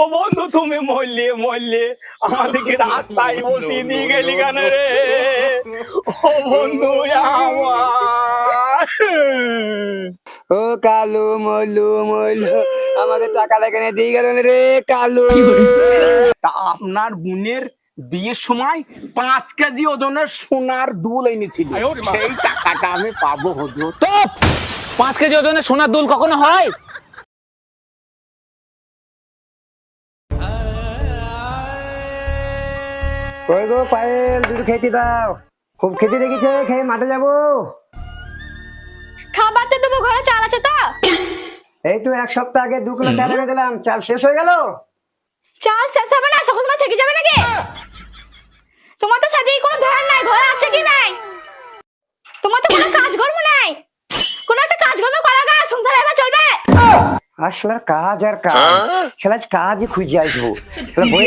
ও বন্ধু তুমি মরলে মরলে। আমাদেরকে রাস্তায় বসিয়ে নিয়ে গেলি কেন রে? ও বন্ধু আমার। ও কালু মলু মলু আমাকে টাকা লেখানে দিয়ে গেলেন রে কালু। তা আপনার বোনের বিয়ের সময় পাঁচ কেজি ওজনের সোনার দুল এনেছিল। সেই টাকাটা আমি পাবো হুজুর। তো পাঁচ কেজি ওজনের সোনার দুল কখনো হয়? কই গো পায়েল দুধ খেতে দাও। খুব খেতে রেখেছে খেয়ে মাঠে যাব। খাবার তো দেবো ঘরে চাল আছে তো। এই তো এক সপ্তাহ আগে দু কিলো চাল এনে দিলাম চাল শেষ হয়ে গেল? চাল শেষ হবে না সকল সময় থেকে যাবে নাকি? তোমার তো সাথে কোনো ধ্যান নাই ঘরে আছে কি নাই? তোমার তো কোনো কাজ কর্ম নাই। কোনো একটা কাজ কর্ম করা গা সংসার এবার চলবে। আসলে কাজ আর কাজ। খেলা কাজই খুঁজে আসব। বই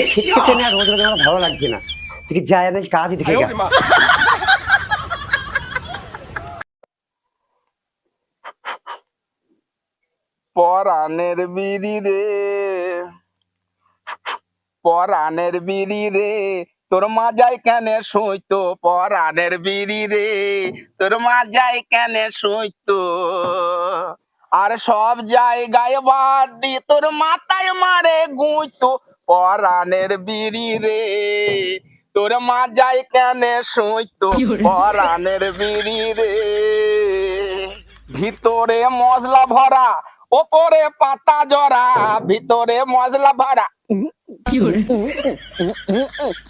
না রোজ রোজ আমার ভালো লাগছে না। যাই আজ কাজই দেখে গেল পরাণের বিড়ি রে বিড়ি রে, তোর কেন সইতো? পরাণের বিড়ি রে, তোর মাজাই কেন সইতো? আর সব জায়গায় বাদ দি তোর মাথায় মারে গুঁতো পরাণের বিড়ি রে তোর মাজাই কেন সইতো পরাণের বিড়ি রে। ভিতরে মশলা ভরা ওপরে পাতা জরা। ভিতরে মশলা ভরা।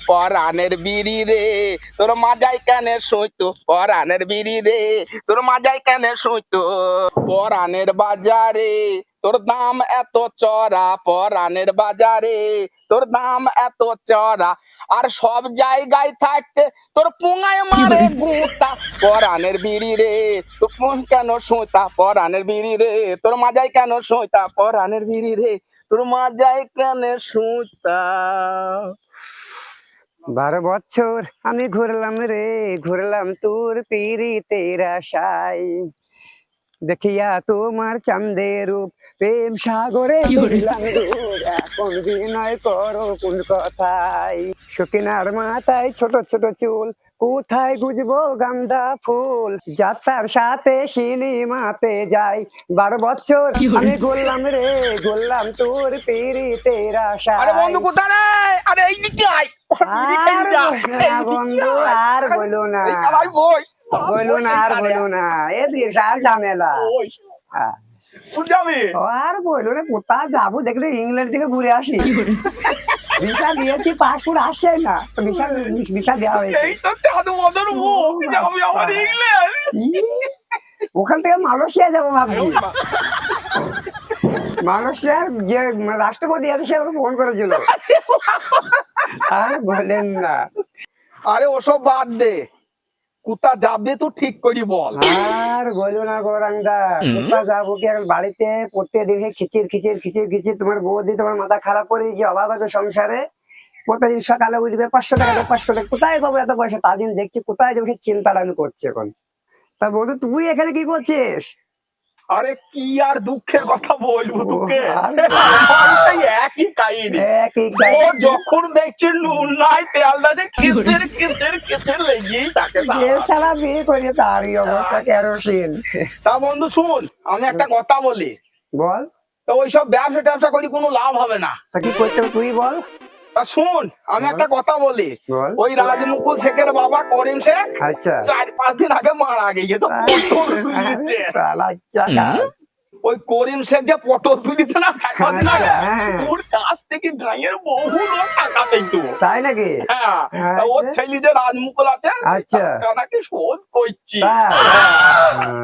পরানের বিড়ি রে। তোর মাজাই কানে সইতো পরানের বিড়ি রে। তোর মাজাই কানে সইতো পরানের বাজারে তোর দাম এত চড়া। পরানের বাজারে তোর দাম এত চড়া আর সব জায়গায় থাকতে তোর পুঙায় মারে গুঁতা পরানের বিড়ি রে তোর পুং কেন সোতা পরানের বিড়ি রে তোর মাজাই কেন সোতা পরানের বিড়ি রে তোর মাজাই কেন সোতা বারো বছর আমি ঘুরলাম রে ঘুরলাম তোর পিড়ি তেরা আশায়। দেখিয়া তোমার চাঁদের রূপ প্রেম সাগরে এখন বিনয় করো কোন কথায় সকিনার মাথায় ছোট ছোট চুল কোথায় গুজবো গান্দা ফুল? যাত্রার সাথে সিনেমাতে যাই বারো বছর আমি ঘুরলাম রে ঘুরলাম তোর আশায়। আরে বন্ধু কোথায় রে? আরে এই দিকে আয়। বন্ধু। আর বলো না। এই বলো না আর বলো না এ বিশাল ঝামেলা ওই হ্যাঁ। যাবি ও আর বলো না কোথায় যাব? দেখলে ইংল্যান্ড থেকে ঘুরে আসি। ভিসা দিয়েছি পাসপোর্ট আসছে না। তো ভিসা ভিসা দেওয়া হয়েছে। ওখান থেকে মালয়েশিয়া যাব ভাবছি। মালয়েশিয়ার যে রাষ্ট্রপতি আছে সে আমাকে ফোন করেছিল। আর বলেন না। আরে ওসব বাদ দে। কোথা যাবে তো ঠিক করি বল। আর বলো না গৌরাঙ্গা কুতা যাব কি এখন বাড়িতে? পড়তে দেখে খিচির খিচির খিচির খিচির তোমার বৌদি তোমার মাথা খারাপ করে দিয়েছে অভাব আছে সংসারে। প্রতিদিন সকালে উঠবে পাঁচশো টাকা দেবে, পাঁচশো টাকা। কোথায় পাবো এত পয়সা? তাদিন দেখছি কোথায় যাব সেই চিন্তাটা আমি করছি এখন। তা বৌদি তুই এখানে কি করছিস? আরে কি আর দুঃখের কথা বলব তোকে? একই কাহিনী। ও যখন দেখছে নুন নাই তেল নাই সে কিচের কিচের কিচের লেগেই থাকে যে সারা বিয়ে করে তারই অবস্থা কেরোসিন। তা বন্ধু শুন আমি একটা কথা বলি। বল। তো ওইসব ব্যবসা ট্যাবসা করি কোনো লাভ হবে না। তা কি করতে তুই বল? শুন আমি একটা কথা বলি। ওই রাজমুকুল শেখের বাবা করিম শেখ আচ্ছা। চার পাঁচ দিন আগে মারা গিয়ে তো পটল তুলেছে। শালা চাকা। ওই করিম শেখ যে পটল তুলেছে না আগে হ্যাঁ। ওর কাছ থেকে গাঁয়ের বহু লোক টাকা পেতো তাই নাকি? হ্যাঁ হ্যাঁ, ওর আচ্ছা। ছেলে যে রাজমুকুল আছে আচ্ছা। টাকা নাকি শোধ করছি। হ্যাঁ।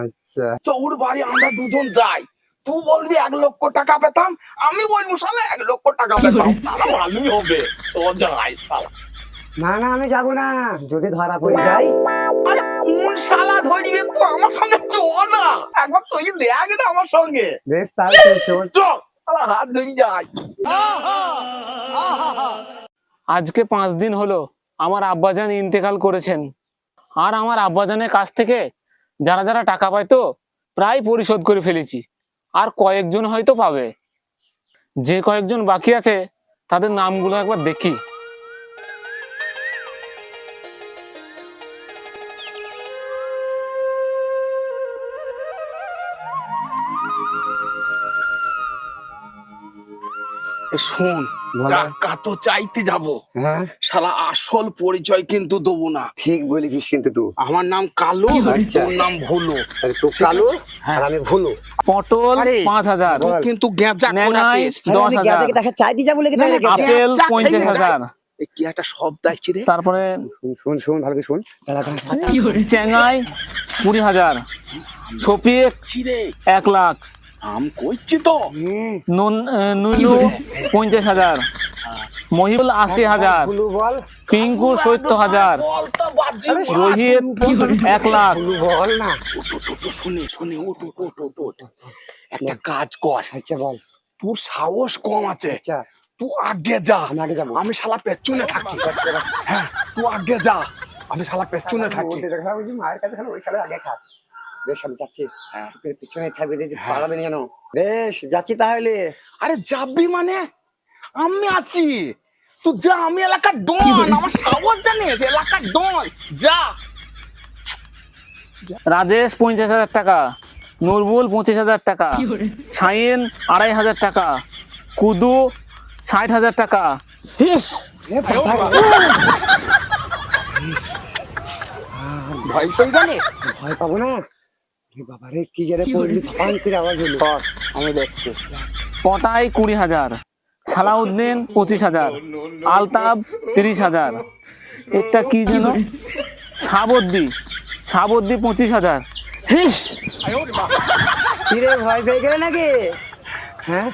আচ্ছা ওর বাড়ি আমরা দুজন যাই। তুই বলবি এক লক্ষ টাকা পেতাম আমি বলব সালা এক লক্ষ টাকা পেতাম তাহলে ভালোই হবে তো যাই শালা না না আমি যাব না। যদি ধরা পড়ে যাই। আরে কোন শালা ধরিবে? তো আমার সঙ্গে চ না। একবার তুই দেখ না আমার সঙ্গে। বেশ তাহলে চল চল। হাত ধরি যাই। আজকে পাঁচ দিন হলো আমার আব্বাজান ইন্তেকাল করেছেন। আর আমার আব্বাজানের কাছ থেকে যারা যারা টাকা পাইতো প্রায় পরিশোধ করে ফেলেছি। আর কয়েকজন হয়তো পাবে। যে কয়েকজন বাকি আছে তাদের নামগুলো একবার দেখি। শোন। টাকা তো চাইতে যাব। হ্যাঁ। শালা আসল পরিচয় কিন্তু দেবো না। ঠিক বলেছিস কিন্তু তুই। আমার নাম কালো। তোর নাম ভোলো। আরে তুই কালো? আর আমি ভুলো। পটল পাঁচ হাজার। কিন্তু গেঁজা দশ হাজার। দিয়ে যাব লেগে আপেল পঞ্চাশ। হাজার। কি একটা শব্দ আসছে রে। তারপরে শুন শুন ভালো করে শুন। চেঙ্গাই কুড়ি হাজার। ছপিক এক লাখ। আম কইছি তো। নুনু পঞ্চাশ হাজার মহিবুল আশি হাজার পিঙ্কু সত্তর হাজার বল তো বাজি আরে, বল। রোহিত এক লাখ। বল না। ওঠ, ওঠ, ওঠ, শুনে শুনে ওট ওট ওট ওট ওট একটা কাজ কর। আচ্ছা বল। তোর সাহস কম আছে। আচ্ছা। তুই আগে যা। আমি আগে যাব। আমি শালা পেছনে থাকি। হ্যাঁ তুই আগে যা। আমি শালা পেছনে থাকি। মায়ের কাছে ওই আগে খা বেশ আমি যাচ্ছি। পিছনে থাকবে যে পালাবে কেন? বেশ যাচ্ছি তাহলে। আরে যাবি মানে? আমি আছি। তুই যা আমি এলাকার ডন আমার সাহস জানিস এলাকার ডন যা। রাজেশ পঞ্চাশ হাজার টাকা। নুরবুল পঁচিশ হাজার টাকা। শাইন আড়াই হাজার টাকা। কুদু ষাট হাজার টাকা। ভয় পেয়ে গেলে ভয় পাবো না। বাবা রে কি জানে পড়লি ফান করে আওয়াজ হলো। আমি দেখছি। পটাই কুড়ি হাজার সালাউদ্দিন পঁচিশ হাজার আলতাব তিরিশ হাজার। একটা কি যেন? সাবদ্দি সাবদ্দি পঁচিশ হাজার। হিস! কি রে ভয় পেয়ে গেলে নাকি? হ্যাঁ?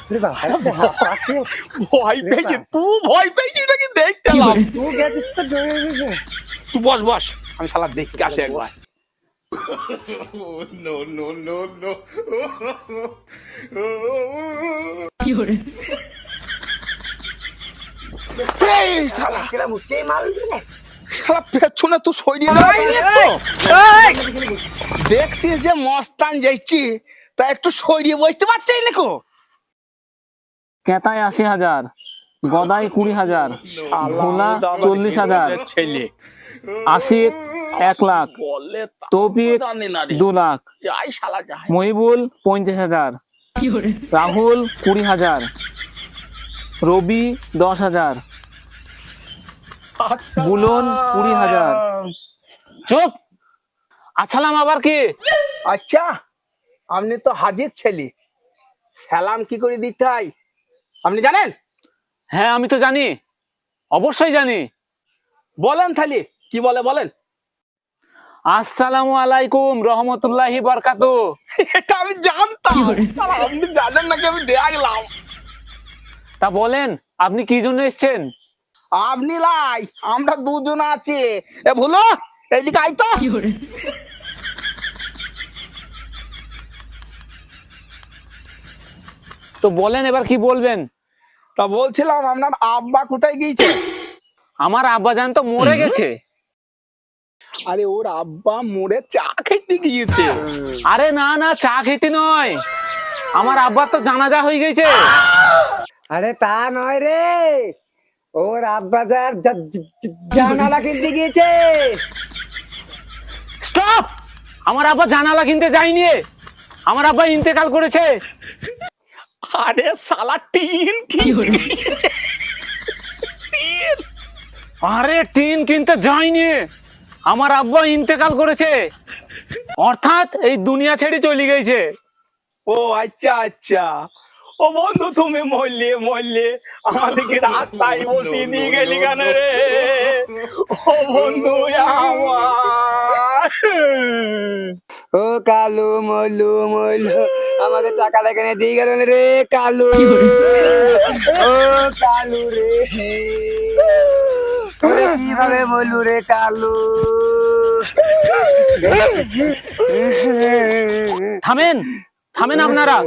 ভয় পেয়েছি তুই ভয় পেয়েছিস নাকি? দেখতে এলাম। তুই গেছিস তো তুই বস বস আমি শালা দেখি আসে একবার। এই শালা কেলা মুখে মারলি রে শালা। পেছনে তুই সরিয়ে দাঁড়াইনি তো। দেখছিস যে মস্তান যাইছি তা একটু সরিয়ে বসতে পারছিস নাকো? কেতায় আশি হাজার গদাই কুড়ি হাজার ভোলা চল্লিশ হাজার। ছেলে। আশিক এক লাখ। তৌফিক জানি না রে। দু লাখ। যাই শালা মহিবুল পঞ্চাশ হাজার। রাহুল কুড়ি হাজার। রবি দশ হাজার। আচ্ছা। বুলন কুড়ি হাজার। চুপ! আছালাম আবার কি? আচ্ছা আপনি তো হাজির ছেলে। সালাম কি করে দিতে হয়? আপনি জানেন? হ্যাঁ আমি তো জানি। অবশ্যই জানি। বলেন তাহলে। কি বলে বলেন? আসসালামু আলাইকুম রহমতুল্লাহি বরকাতু। এটা আমি জানতাম। আপনি জানেন নাকি আমি দেখলাম তা বলেন আপনি কি জন্য এসেছেন? আপনি লাই আমরা দুজন আছি। এ ভুলো এইদিকে আই তো। তো বলেন এবার কি বলবেন? তা বলছিলাম আপনার আব্বা কোথায় গিয়েছে? আমার আব্বাজান তো মরে গেছে। আরে ওর আব্বা মোড়ে চা খেতে গিয়েছে। আরে না না চা খেতে নয়। আমার আব্বার তো জানাজা হয়ে গেছে। আরে তা নয় রে। ওর আব্বাদার জানালা কিনতে গিয়েছে। স্টপ! আমার আব্বা জানালা কিনতে যায়নি। আমার আব্বা ইন্তেকাল করেছে। আরে সালা টিন কিনতে। আরে টিন কিনতে যায়নি। আমার আব্বা ইন্তেকাল করেছে। অর্থাৎ এই দুনিয়া ছেড়ে চলে গেছে। ও আচ্ছা আচ্ছা। ও বন্ধু তুমি মরলে মরলে। আমাদেরকে রাস্তায় বসিয়ে নিয়ে গেলি কেন রে? ও বন্ধু আমার। ও কালু মলু মলু আমাদের টাকা লেখানে দিয়ে গেল রে কালু। ও কালু রে। ওরে কীভাবে বলু রে কালু? থামেন থামেন আপনারা।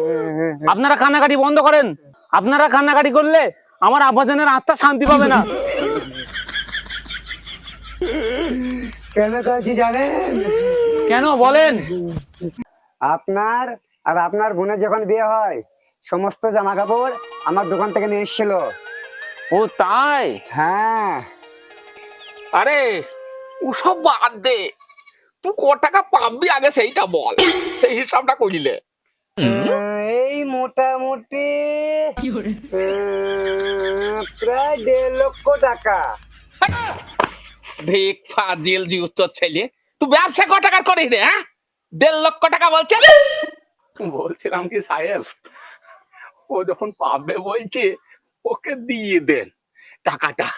আপনারা কান্নাকাটি বন্ধ করেন। আপনারা কান্নাকাটি করলে আমার আব্বাজানের আত্মা শান্তি পাবে না। কেন কয়েছি জানেন? কেন বলেন? আপনার আর আপনার বোনের যখন বিয়ে হয় সমস্ত জামা কাপড় আমার দোকান থেকে নিয়ে এসেছিল। ও তাই? হ্যাঁ। আরে ওসব বাদ দে। তুই ক টাকা পাবি আগে সেইটা বল। সেই হিসাবটা করিলে। এই মোটামুটি প্রায় দেড় লক্ষ টাকা। দেখ ফাজিল জি উচ্চ ছেলে। তুই ব্যবসা ক টাকার করিস রে হ্যাঁ? দেড় লক্ষ টাকা বলছে। বলছিলাম কি সাহেব ও যখন পাবে বলছে ওকে দিয়ে দেন টাকাটা।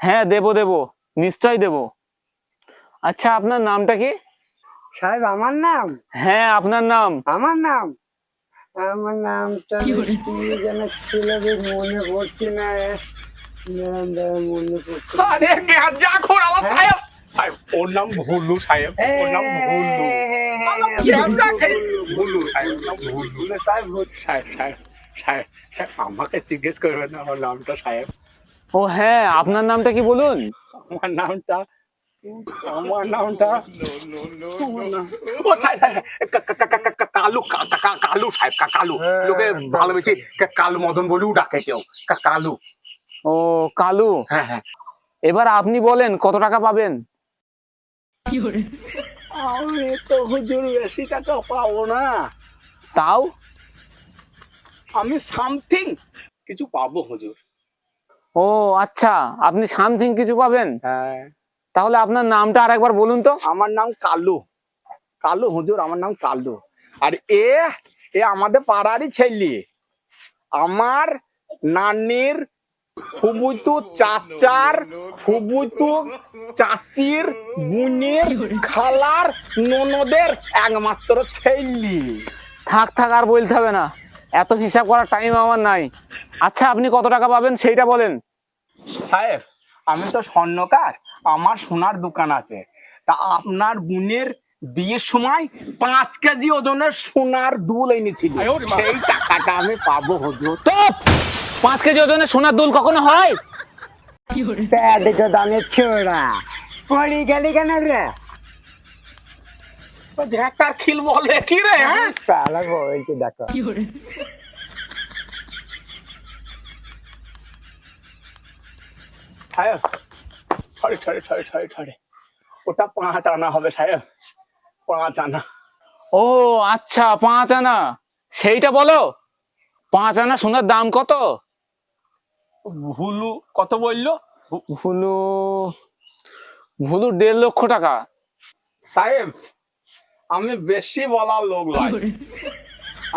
হ্যাঁ দেব দেব নিশ্চয় দেবো আচ্ছা আপনার নামটা কি সাহেব আমার নাম হ্যাঁ আপনার নাম আমার নাম আমার নামটা কি যেন ছিল মনে পড়ছে না দাঁড়ান, দাঁড়ান, মনে পড়ছে আরে যা খোর আমার সাহেব সাহেব, ওর নাম ভুলু সাহেব ওর নাম ভুলু আমার ভুলু সাহেব নাম ভুলু সাহেব। সাহেব আমাকে জিজ্ঞেস করবেন না আমার নামটা সাহেব ও হ্যাঁ আপনার নামটা কি বলুন? আমার নামটা আমার নামটা কালু কালু সাহেব কা- কালু। লোকে ভালোবেসে কালু মদন বলেও ডাকে কেউ কালু। ও কালু? হ্যাঁ হ্যাঁ। এবার আপনি বলেন কত টাকা পাবেন? আমি তো হুজুর বেশি টাকা পাবো না। তাও? আমি সামথিং কিছু পাবো হুজুর। ও আচ্ছা। আপনি সামথিং কিছু পাবেন? হ্যাঁ। তাহলে আপনার নামটা আর একবার বলুন তো। আমার নাম কালু। কালু হুজুর আমার নাম কালু। আর এ এ আমাদের পাড়ারই ছেলে। আমার নানির ফুবুতু চাচার ফুবুতু চাচির বুনের খালার ননদের একমাত্র ছেলে। থাক থাক আর বলতে হবে না। এত হিসাব করার টাইম আমার নাই। আচ্ছা আপনি কত টাকা পাবেন সেইটা বলেন। সাহেব আমি তো স্বর্ণকার আমার সোনার দোকান আছে। তা আপনার বোনের বিয়ের সময় পাঁচ কেজি ওজনের সোনার দুল এনেছিল। সেই টাকাটা আমি পাবো হুজুর। তো পাঁচ কেজি ওজনের সোনার দুল কখনো হয়? প্যাড দানের ছোড়া। পড়ি গেলি কেন রে? ঝ্যাকটার খিল বলে কি রে হ্যাঁ? পালা বলছে দেখো। সাহেব ছড়ে ছড়ে ছড়ে ছড়ে ছড়ে ওটা পাঁচ আনা হবে সাহেব পাঁচ আনা। ও আচ্ছা পাঁচ আনা। সেইটা বলো। পাঁচ আনা সোনার দাম কত? ভুলু কত বলল? ভুলু ভুলু দেড় লক্ষ টাকা। সাহেব আমি বেশি বলার লোক নয়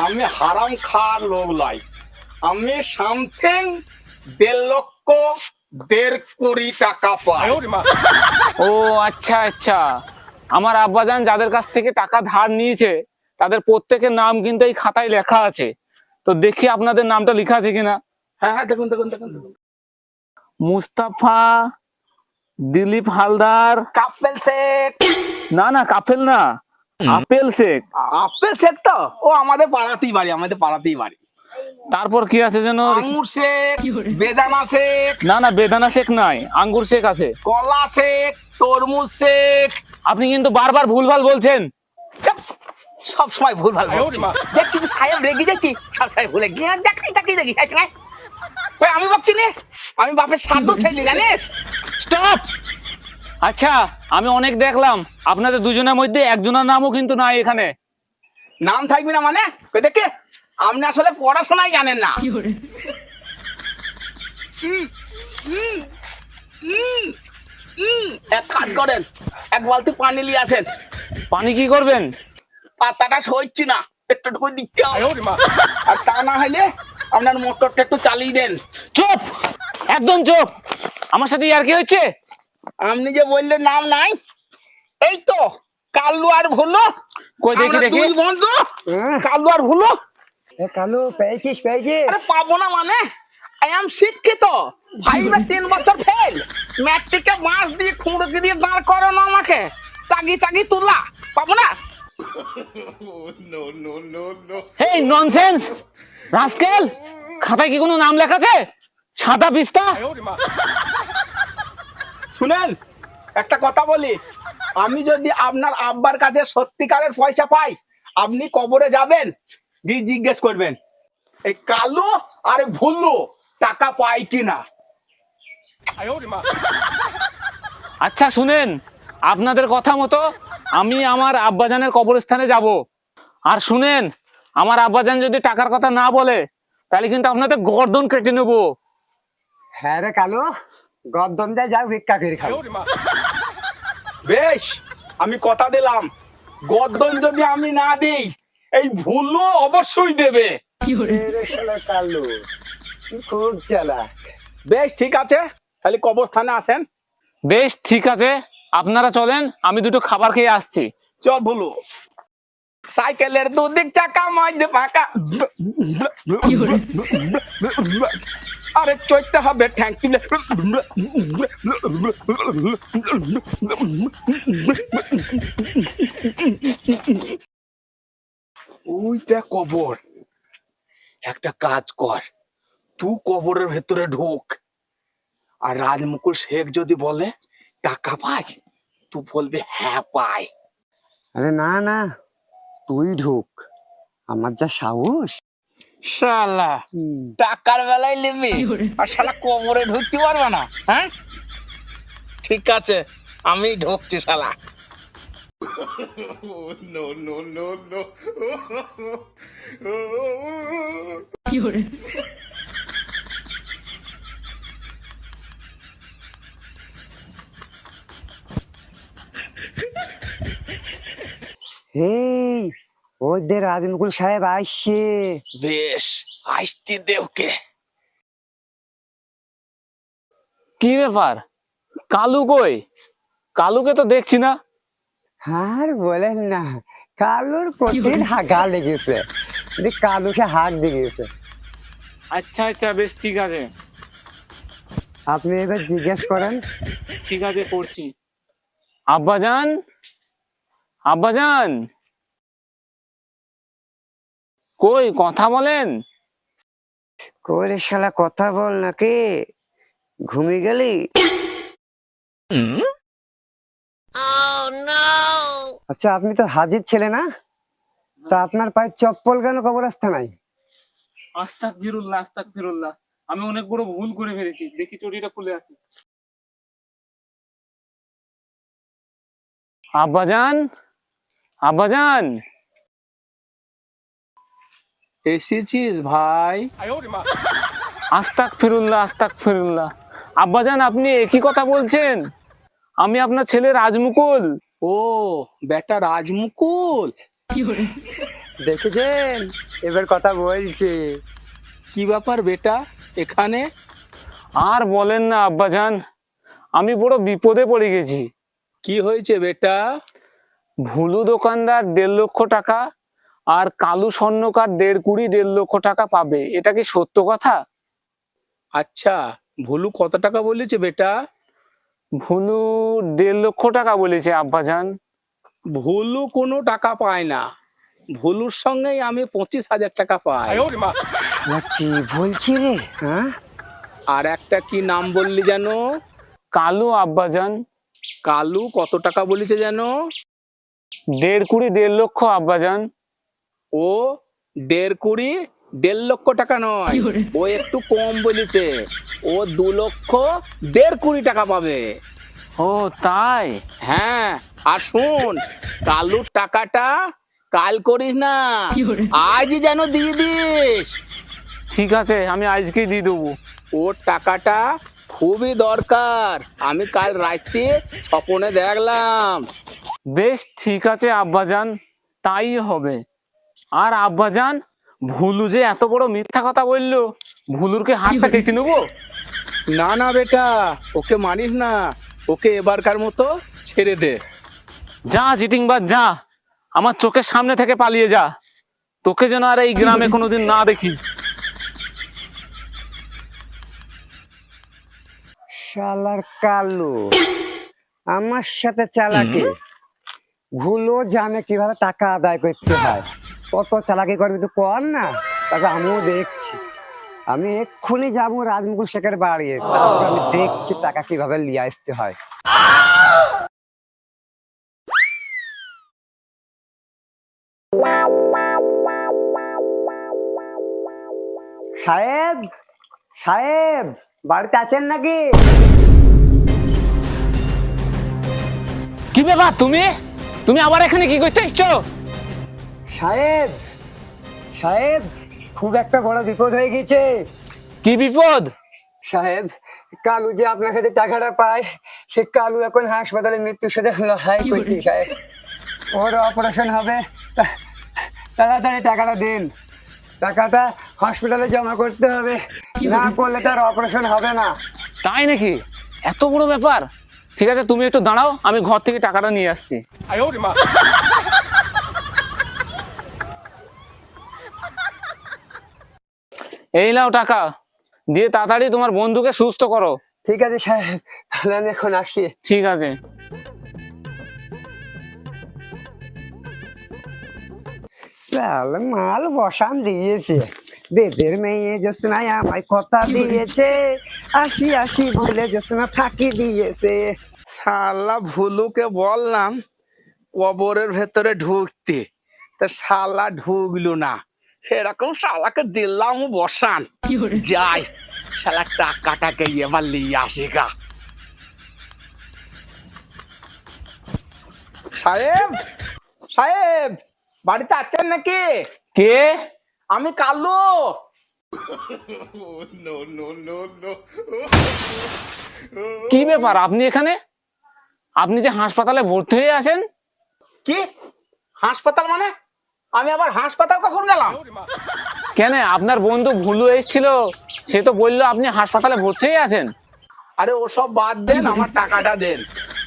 আমি হারাম খাওয়ার লোক নয় আমি সামথিং দেড় লক্ষ দেড় কোটি টাকা পাই। ও আচ্ছা আচ্ছা। আমার আব্বাজান যাদের কাছ থেকে টাকা ধার নিয়েছে তাদের প্রত্যেকের নাম কিন্তু এই খাতায় লেখা আছে। তো দেখি আপনাদের নামটা লেখা আছে কিনা। হ্যাঁ হ্যাঁ দেখুন দেখুন দেখুন দেখুন। মুস্তাফা দিলীপ হালদার। কাপেল শেখ। না না কাফেল না। আপেল শেখ আপেল শেখ তো? ও আমাদের পাড়াতেই বাড়ি আমাদের পাড়াতেই বাড়ি। তারপর কি আছে যেন? আঙুর শেখ বেদানা শেখ না না বেদানা শেখ নাই আঙ্গুর শেখ আছে। কলা শেখ তরমুজ শেখ আপনি কিন্তু বারবার ভুলভাল বলছেন। সব সময় ভুল ভালো দেখছি কি সাহেব রেগে যাচ্ছি সব সময় ভুলে গিয়ে দেখাই তাকি রেগে যাচ্ছি না আমি ভাবছি নে আমি বাপের সাধ্য ছেলে জানিস? স্টপ! আচ্ছা আমি অনেক দেখলাম। আপনাদের দুজনের মধ্যে একজনের নামও কিন্তু নাই এখানে। নাম থাকবি না মানে? কই দেখে? আপনি আসলে পড়াশোনাই জানেন না। এক কাজ করেন এক বালতি পানি নিয়ে আসেন। পানি কি করবেন? পাতাটা সইছি না একটুটুকু দিতে হবে। আর তা না হলে আপনার মোটরটা একটু চালিয়ে দেন। চুপ! একদম চুপ! আমার সাথে আর কি হচ্ছে আপনি যে বললেন নাম নাই এই তো কালু আর ভুলো। কই দেখি দেখি। দুই বন্ধু হ্যাঁ। কালু আর ভুলো। এ কালু পেয়েছিস পেয়েছিস। আরে পাবো না মানে আই এম শিক্ষিত। ভাইবা তিন বছর ফেল ম্যাট্রিকে মাছ দিয়ে খুঁড়কি দিয়ে দাঁড় করানো আমাকে। চাগি চাগি তুলা। পাবো না? এই ননসেন্স রাস্কেল খাতায় কি কোনো নাম লেখা আছে? সাদা পিস্তা শুনেন একটা কথা বলি। আমি যদি আপনার আব্বার কাছে সত্যিকারের পয়সা পাই আপনি কবরে যাবেন গিয়ে জিজ্ঞেস করবেন এই কালো আর ভুল্লু টাকা পাই কিনা? আচ্ছা শুনেন আপনাদের কথা মতো আমি আমার আব্বাজানের কবরস্থানে যাব। আর শুনেন আমার আব্বাজান যদি টাকার কথা না বলে তাহলে কিন্তু আপনাদের গর্দন কেটে নেব। হ্যাঁ রে কালু গদ্দম যায় যাও ভিক্ষা করে খাও বেশ আমি কথা দিলাম। গদ্দন যদি আমি না দিই এই ভুলও অবশ্যই দেবে। কালু খুব চালাক। বেশ ঠিক আছে। তাহলে কবরস্থানে আসেন। বেশ ঠিক আছে। আপনারা চলেন আমি দুটো খাবার খেয়ে আসছি। চল ভুলু। সাইকেলের দুদিক চাকা মধ্যে ফাঁকা। আরে চড়তে হবে ঠ্যাং তুলে। ওইটা কবর। একটা কাজ কর তুই কবরের ভেতরে ঢোক। আর রাজমুকুল শেখ যদি বলে টাকা পাই? তুই বলবি হ্যাঁ পাই। আরে না না তুই ঢুক। আমার যা সাহস। শালা। টাকার বেলায় নেবে। আর শালা কবরে ঢুকতে পারবে না হ্যাঁ? ঠিক আছে আমি ঢুকছি শালা। ওদের রাজমুকুল সাহেব আসছে বেশ আসতে দে ওকে। কি ব্যাপার? কালু কই? কালুকে তো দেখছি না। আর বলেন না কালুর প্রতিদিন হাগা লেগেছে। দি কালুকে হাত দিয়েছে আচ্ছা আচ্ছা বেশ ঠিক আছে। আপনি এবার জিজ্ঞেস করেন। ঠিক আছে করছি। আব্বাজান? আব্বাজান? কই কথা বলেন। করে শালা কথা বল নাকি? ঘুমিয়ে গেলি? আচ্ছা আপনি তো হাজির ছেলে না? তা আপনার পায়ে চপ্পল কেন কবরস্থানায় আস্তাক ফিরুল্লাহ আস্তাক ফিরুল্লাহ আমি অনেক বড় ভুল করে ফেলেছি। দেখি চটিটা খুলে আসি আব্বাজান? আব্বাজান? এসেছিস ভাই? আস্তাক ফিরুল্লাহ আস্তাক ফিরুল্লাহ আব্বাজান আপনি একই কথা বলছেন? আমি আপনার ছেলে রাজমুকুল। ও বেটা রাজমুকুল। দেখেছেন? এবার কথা বলছে। কি ব্যাপার বেটা এখানে? আর বলেন না আব্বাজান আমি বড় বিপদে পড়ে গেছি। কি হয়েছে বেটা? ভুলু দোকানদার দেড় লক্ষ টাকা আর কালু স্বর্ণকার দেড় কুড়ি দেড় লক্ষ টাকা পাবে। এটা কি সত্য কথা? আচ্ছা ভুলু কত টাকা বলেছে বেটা? ভুলু দেড় লক্ষ টাকা বলেছে আব্বাজান। ভুলু কোনো টাকা পায় না। ভুলুর সঙ্গেই আমি পঁচিশ হাজার টাকা পাই। কি বলছি রে হ্যাঁ? আর একটা কি নাম বললি যেন কালু আব্বাজান। কালু কত টাকা বলেছে যেন দেড় কুড়ি দেড় লক্ষ আব্বাজান। ও দেড় কুড়ি দেড় লক্ষ টাকা নয়। ও একটু কম বলেছে। ও দু লক্ষ দেড় কুড়ি টাকা পাবে। ও তাই? হ্যাঁ আর শোন কালুর টাকাটা কাল করিস না। আজই যেন দিয়ে দিস। ঠিক আছে আমি আজকেই দিয়ে দেবো। ওর টাকাটা খুবই দরকার। আমি কাল রাতে স্বপনে দেখলাম। বেশ ঠিক আছে আব্বাজান। তাই হবে। আর আব্বাজান ভুলু যে এত বড় মিথ্যা কথা বলল ভুলুরকে হাতটা কেটে নেব? না না বেটা ওকে মানিস না ওকে এবারকার মতো ছেড়ে দে। যা চিটিংবাজ যা আমার চোখের সামনে থেকে পালিয়ে যা। তোকে যেন আর এই গ্রামে কোনোদিন না দেখি। শালার কালো আমার সাথে চালাকি। ভুলও জানে কীভাবে টাকা আদায় করতে হয়। কত চালাকি করবি তো কর না? তারপর আমিও দেখছি। আমি এক্ষুনি যাব রাজমুকুল শেখের বাড়ি। তারপর আমি দেখছি টাকা কীভাবে লিয়ে আসতে হয়। সাহেব সাহেব, বাড়িতে আছেন নাকি? কি ব্যাপার তুমি? তুমি আবার এখানে কি করতে এসছো? সাহেব সাহেব খুব একটা বড় বিপদ হয়ে গেছে। কি বিপদ? সাহেব কালু যে আপনার কাছে টাকাটা পায় সে কালু এখন হাসপাতালে মৃত্যুর সাথে লড়াই করছে সাহেব। ওর অপারেশন হবে তাড়াতাড়ি টাকাটা দিন। টাকাটা হসপিটালে জমা করতে হবে না করলে তার অপারেশন হবে না। তাই নাকি? এত বড় ব্যাপার? ঠিক আছে তুমি একটু দাঁড়াও আমি ঘর থেকে টাকাটা নিয়ে আসছি। এই নাও টাকা দিয়ে তাড়াতাড়ি তোমার বন্ধুকে সুস্থ করো। ঠিক আছে সাহেব তাহলে আমি এখন আসি। ঠিক আছে। সাল মাল বসান দিয়েছে। বেদের মেয়ে জ্যোৎস্নায় আমায় কথা দিয়েছে। আসি আসি বলে জ্যোৎস্না ফাঁকি দিয়েছে। শালা ভুলুকে বললাম কবরের ভেতরে ঢুকতে। তা শালা ঢুকলো না। সেরকম শালাকে দিলাম বসান। যাই শালা টাকাটাকে এবার নিয়ে আসে গা। সাহেব সাহেব বাড়িতে আছেন নাকি? কে? আমি কালু। কি ব্যাপার আপনি এখানে? আপনি যে হাসপাতালে ভর্তি হয়ে আছেন? কি? হাসপাতাল মানে? আমি আবার হাসপাতাল কখন গেলাম? কেন আপনার বন্ধু ভুলু এসেছিল সে তো বলল আপনি হাসপাতালে ভর্তি হয়ে আছেন। আরে ওসব বাদ দেন আমার টাকাটা দেন।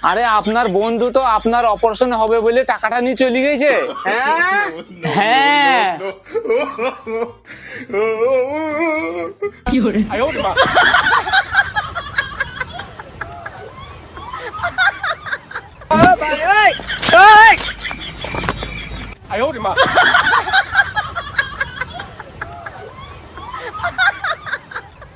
আরে আপনার বন্ধু তো আপনার অপারেশন হবে বলে টাকাটা নিয়ে চলে গেছে হ্যাঁ? হ্যাঁ। 哎呦我的妈！